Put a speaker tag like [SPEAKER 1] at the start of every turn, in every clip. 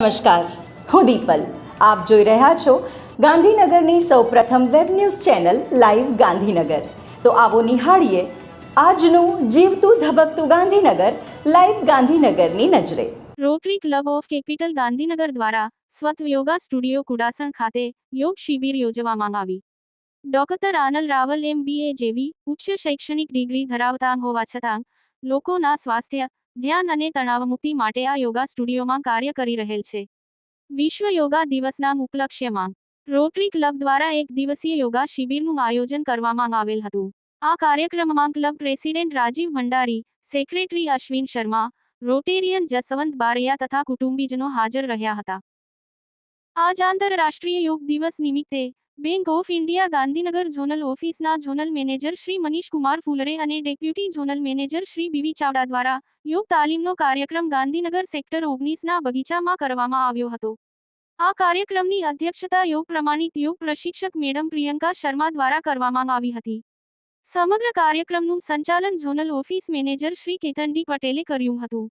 [SPEAKER 1] નમસ્કાર, હું દીપલ. આપ જોઈ રહ્યા છો ગાંધીનગરની સૌપ્રથમ web news channel live Gandhinagar. તો આવો નિહાળીએ આજનું જીવતું ધબકતું ગાંધીનગર, લાઈવ ગાંધીનગરની નજરે.
[SPEAKER 2] Rotary club of capital Gandhinagar દ્વારા સ્વત યોગા સ્ટુડિયો કુડાસણ ખાતે યોગ શિબિર યોજવામાં આવી. Doctor Anal Raval M B A જેવી ઉચ્ચ શૈક્ષણિક ડિગ્રી ધરાવતા હોવા છતાં લોકોના સ્વાસ્થ્ય ધ્યાન અને તણાવમુક્તિ માટે આ યોગા સ્ટુડિયોમાં કાર્ય કરી રહેલ છે. વિશ્વ યોગા દિવસના ઉપલક્ષ્યમાં, રોટરી ક્લબ દ્વારા એક દિવસીય યોગા શિબિરનું આયોજન કરવામાં આવેલ હતું. આ કાર્યક્રમમાં club president Rajiv Bhandari, secretary Ashwin Sharma, Rotarian Jaswant Baraiya તથા કુટુંબીજનો હાજર રહ્યા હતા. આજ આંતરરાષ્ટ્રીય યોગ દિવસ નિમિત્તે bank of India Gandhinagar zonal ઓફિસના ઝોનલ મેનેજર શ્રી મનીષ કુમાર ફુલરે અને deputy zonal manager Shri B V Chavda દ્વારા યોગ તાલીમનો કાર્યક્રમ ગાંધીનગર સેક્ટર ઓગણીસના બગીચામાં કરવામાં આવ્યો હતો. આ કાર્યક્રમની અધ્યક્ષતા યોગ પ્રમાણિત યોગ પ્રશિક્ષક મેડમ પ્રિયંકા શર્મા દ્વારા કરવામાં આવી હતી. સમગ્ર કાર્યક્રમનું સંચાલન zonal office manager Shri Ketan D પટેલે કર્યું હતું.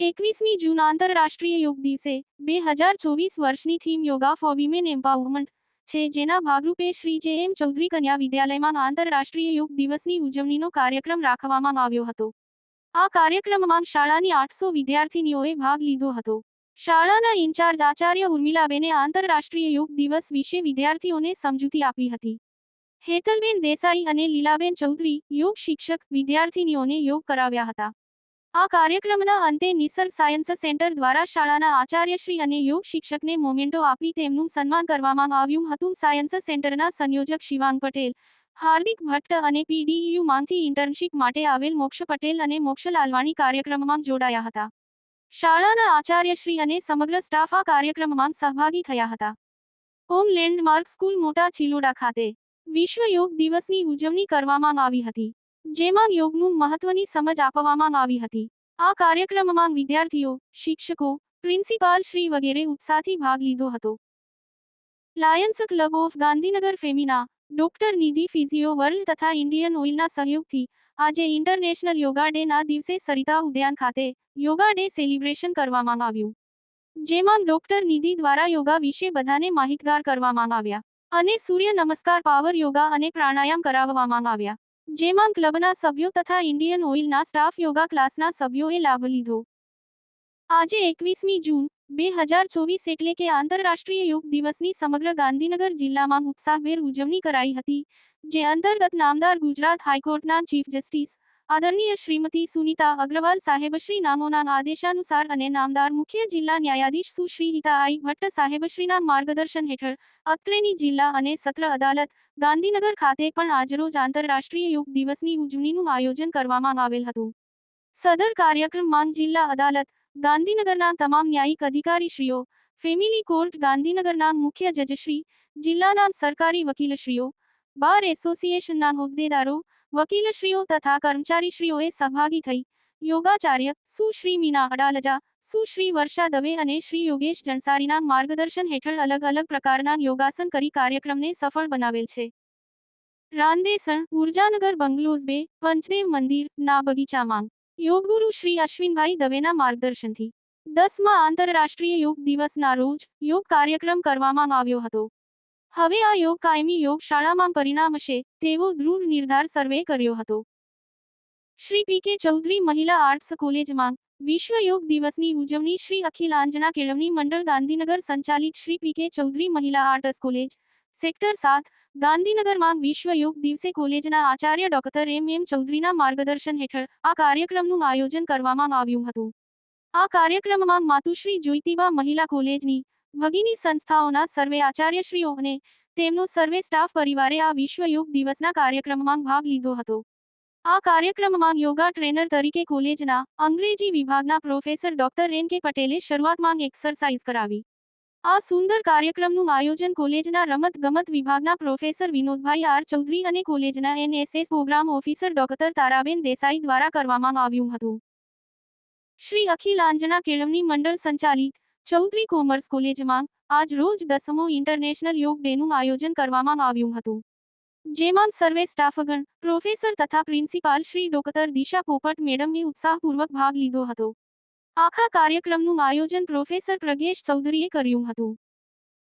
[SPEAKER 2] એકવીસમી જૂન આંતરરાષ્ટ્રીય યોગ દિવસે, બે હજાર ચોવીસ વર્ષની theme yoga for women empowerment છે. જેના ભાગરૂપે શ્રી જે. એમ. ચૌધરી કન્યા વિદ્યાલયમાં આંતરરાષ્ટ્રીય યોગ દિવસની ઉજવણીનો કાર્યક્રમ રાખવામાં આવ્યો હતો. આ કાર્યક્રમમાં શાળાની આઠસો વિદ્યાર્થીનીઓએ ભાગ લીધો હતો. શાળાના ઇન્ચાર્જ આચાર્ય ઉર્મિલાબેને આંતરરાષ્ટ્રીય યોગ દિવસ વિશે વિદ્યાર્થીઓને સમજૂતી આપી હતી. હેતલબેન દેસાઈ અને લીલાબેન ચૌધરી, યોગ શિક્ષક વિદ્યાર્થીનીઓને યોગ કરાવ્યા હતા. આ કાર્યક્રમના અંતે નિસર્ગ સાયન્સ સેન્ટર દ્વારા શાળાના આચાર્યશ્રી અને યોગ શિક્ષકને મોમેન્ટો આપી તેમનું સન્માન કરવામાં આવ્યું હતું. સાયન્સ સેન્ટરના સંયોજક શિવાંગ પટેલ, હાર્દિક ભટ્ટ અને પીડીયુ માંથી ઇન્ટર્નશીપ માટે આવેલ મોક્ષ પટેલ અને મોક્ષ લાલવાણી કાર્યક્રમમાં જોડાયા હતા. શાળાના આચાર્યશ્રી અને સમગ્ર સ્ટાફ આ કાર્યક્રમમાં સહભાગી થયા હતા. હોમ લેન્ડમાર્ક સ્કૂલ મોટા ચિલોડા ખાતે વિશ્વ યોગ દિવસની ઉજવણી કરવામાં આવી હતી. જેમાં યોગનું મહત્વની સમજ આપવામાં આવી હતી. આ કાર્યક્રમમાં વિદ્યાર્થીઓ, શિક્ષકો, પ્રિન્સિપાલ શ્રી વગેરે ઉત્સાહથી ભાગ લીધો હતો. Lions club of Gandhinagar Femina, doctor Nidhi physio world તથા ઇન્ડિયન ઓઇલના સહયોગથી આજે ઇન્ટરનેશનલ યોગા ડે ના દિવસે સરિતા ઉદ્યાન ખાતે યોગા ડે સેલિબ્રેશન કરવામાં આવ્યું. જેમાં ડોક્ટર નિધિ દ્વારા યોગા વિશે બધાને માહિતગાર કરવામાં આવ્યા અને સૂર્ય નમસ્કાર, પાવર યોગા અને પ્રાણાયામ કરાવવામાં આવ્યા. જેમાં ક્લબના સભ્યો તથા ઇન્ડિયન ઓઇલના સ્ટાફ યોગા ક્લાસના સભ્યોએ લાભ લીધો. આજે એકવીસમી જૂન, બે હજાર ચોવીસ એટલે કે આંતરરાષ્ટ્રીય યોગ દિવસની સમગ્ર ગાંધીનગર જિલ્લામાં ઉત્સાહભેર ઉજવણી કરાઈ હતી, જે અંતર્ગત નામદાર ગુજરાત હાઈકોર્ટના ચીફ જસ્ટિસ આદરણીય શ્રીમતી સુનિતા અગ્રવાલ સાહેબશ્રી નામોના આદેશાનુસાર અને નામદાર મુખ્ય જિલ્લા ન્યાયાધીશ સુશ્રી હિતા આઈ ભટ્ટ સાહેબશ્રીના માર્ગદર્શન હેઠળ અત્રેની જિલ્લા અને સત્ર અદાલત ગાંધીનગર ખાતે પણ આજરોજ આંતરરાષ્ટ્રીય યોગ દિવસની ઉજવણીનું આયોજન કરવામાં આવેલ હતું. સદર કાર્યક્રમમાં જિલ્લા અદાલત ગાંધીનગરના તમામ ન્યાયિક અધિકારીશ્રીઓ, ફેમિલી કોર્ટ ગાંધીનગરના મુખ્ય જજશ્રી, જિલ્લાના સરકારી વકીલશ્રીઓ, બાર એસોસિએશનના હોદ્દેદારો વકીલશ્રીઓ તથા કર્મચારીશ્રીઓએ સહભાગી થઈ. યોગાચાર્ય સુશ્રી મીના અડાલજા સુશ્રી વર્ષા દવે અને શ્રી. યોગેશ જણસારીના માર્ગદર્શન હેઠળ અલગ અલગ પ્રકારના યોગાસન કરી કાર્યક્રમને સફળ બનાવેલ છે. રાંદેસણ, ઉર્જાનગર, બંગલોઝ બે, પંચદેવ મંદિર, ના બગીચામાં. યોગગુરુ શ્રી. અશ્વિનભાઈ દવેના માર્ગદર્શનથી. દસમા આંતરરાષ્ટ્રીય યોગ દિવસના રોજ યોગ કાર્યક્રમ કરવામાં આવ્યો હતો. હવે આ યોગ કાયમી યોગ શાળામાં પરિણામશે તેવો દૃઢ નિર્ધાર સર્વે કર્યો હતો. શ્રી પી કે ચૌધરી મહિલા આર્ટ્સ કોલેજમાં વિશ્વ યોગ દિવસની ઉજવણી શ્રી અખિલ આંજણા કેળવણી મંડળ ગાંધીનગર સંચાલિત શ્રી પી કે ચૌધરી મહિલા આર્ટ્સ કોલેજ, સેક્ટર સાત, ગાંધીનગરમાં વિશ્વ યોગ દિવસે કોલેજના આચાર્ય ડોક્ટર એમ એમ ચૌધરીના માર્ગદર્શન હેઠળ આ કાર્યક્રમનું આયોજન કરવામાં આવ્યું હતું. આ કાર્યક્રમમાં માતુશ્રી જોઈતીબા મહિલા કોલેજની ભગીની સંસ્થાઓના સર્વે આચાર્યશ્રીઓ તેમનો સર્વે સ્ટાફ પરિવારે આ વિશ્વ દિવસના કાર્યક્રમમાં ભાગ લીધો હતો. આ કાર્યક્રમમાં યોગા ટ્રેનર તરીકે કોલેજના અંગ્રેજી વિભાગના પ્રોફેસર ડોક્ટર એન કે પટેલે શરૂઆતમાં એક્સરસાઇઝ કરાવી. આ સુંદર કાર્યક્રમનું આયોજન કોલેજના રમત ગમત વિભાગના પ્રોફેસર વિનોદભાઈ આર ચૌધરી અને કોલેજના NSS programme officer doctor Taraben Desai દ્વારા કરવામાં આવ્યું હતું. શ્રી અખિલ આંજણા કેળવણી મંડળ સંચાલિત ચૌધરી કોમર્સ કોલેજમાં આજ રોજ દસમો ઇન્ટરનેશનલ યોગ ડેનું આયોજન કરવામાં આવ્યું હતું. જેમાં સર્વે સ્ટાફગણ, પ્રોફેસર તથા પ્રિન્સિપાલ શ્રી ડોક્ટર દિશા પોપટ મેડમે ઉત્સાહપૂર્વક ભાગ લીધો હતો. આખા કાર્યક્રમનું આયોજન પ્રોફેસર પ્રજ્ઞેશ ચૌધરીએ કર્યું હતું.